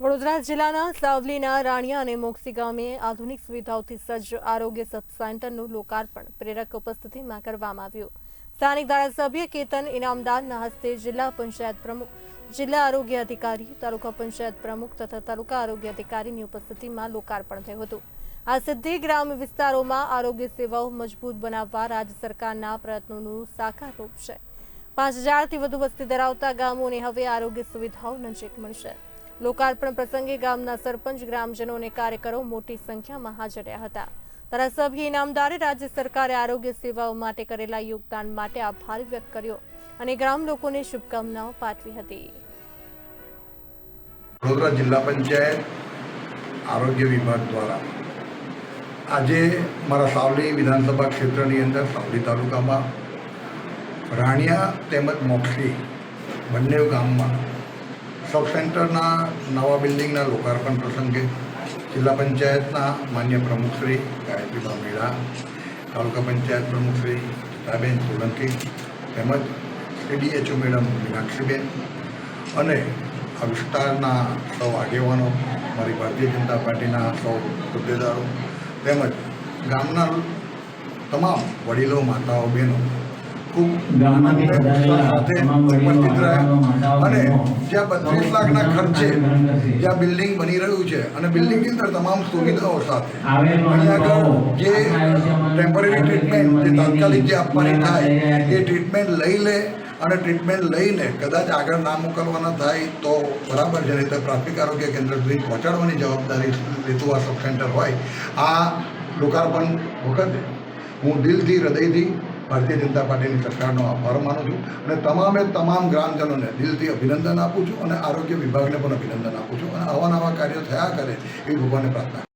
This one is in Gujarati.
વડોદરા જિલ્લાના સાવલીના રાણિયા અને મોક્ષી ગામે આધુનિક સુવિધાઓથી સજ્જ આરોગ્ય સબ સેન્ટરનું લોકાર્પણ પ્રેરક ઉપસ્થિતિમાં કરવામાં આવ્યું. સ્થાનિક ધારાસભ્ય કેતન ઇનામદારના હસ્તે જિલ્લા પંચાયત પ્રમુખ, જિલ્લા આરોગ્ય અધિકારી, તાલુકા પંચાયત પ્રમુખ તથા તાલુકા આરોગ્ય અધિકારીની ઉપસ્થિતિમાં લોકાર્પણ થયું હતું. આ સિદ્ધિ ગ્રામ્ય વિસ્તારોમાં આરોગ્ય સેવાઓ મજબૂત બનાવવા રાજ્ય સરકારના પ્રયત્નોનું સાકાર રૂપ છે. પાંચ હજારથી વધુ વસ્તી ધરાવતા ગામોને હવે આરોગ્ય સુવિધાઓ નજીક મળશે. લોકાર્પણ પ્રસંગે ગામના સરપંચ ગ્રામજનો અને કાર્યકરો મોટી સંખ્યામાં હાજર રહ્યા હતા. ધારાસભ્ય ઇનામદારે રાજ્ય સરકારે આરોગ્ય સેવાઓ માટે કરેલા યોગદાન માટે આભાર વ્યક્ત કર્યો અને ગ્રામ લોકોને શુભકામનાઓ પાઠવી હતી. વડોદરા જિલ્લા પંચાયત આરોગ્ય વિભાગ દ્વારા આજે મારા સાવલી વિધાનસભા ક્ષેત્રની અંદર સાવલી તાલુકામાં રાણિયા તેમજ મોક્ષી બંને ગામમાં સબ સેન્ટરના નવા બિલ્ડિંગના લોકાર્પણ પ્રસંગે જિલ્લા પંચાયતના માન્ય પ્રમુખશ્રી ગાયત્રીબા મેળા, તાલુકા પંચાયત પ્રમુખશ્રી ગીતાબેન સોલંકી તેમજ સીડીએચઓ મેડમ મીનાક્ષીબેન અને આ વિસ્તારના સૌ આગેવાનો, મારી ભારતીય જનતા પાર્ટીના સૌ હોદ્દેદારો તેમજ ગામના તમામ વડીલો, માતાઓ, બહેનો ખૂબ આનંદ અને ઉત્સાહ પધારેલા સાથે તમામ વડીલો, ઉપસ્થિત રહ્યા. માતાઓ, અને જ્યાં બત્રીસ લાખના ખર્ચે જ્યાં બિલ્ડિંગ બની રહ્યું છે અને બિલ્ડિંગની અંદર તમામ સુવિધાઓ સાથે. આવેલો આગળ જે ટેમ્પરરી ટ્રીટમેન્ટ જે તાત્કાલિક જે આપવાની થાય એ ટ્રીટમેન્ટ લઈ લે અને ટ્રીટમેન્ટ લઈને કદાચ આગળ ના મોકલવાના થાય તો બરાબર છે. નહીં તો પ્રાથમિક આરોગ્ય કેન્દ્ર સુધી પહોંચાડવાની જવાબદારી લેતું આ સબ સેન્ટર હોય. આ લોકાર્પણ વખતે હું દિલથી હૃદયથી ભારતીય જનતા પાર્ટીની સરકારનો આભાર માનું છું અને તમામે તમામ ગ્રામજનોને દિલથી અભિનંદન આપું છું અને આરોગ્ય વિભાગને પણ અભિનંદન આપું છું અને આવા નવા કાર્યો થયા કરે એવી ભગવાનને પ્રાર્થના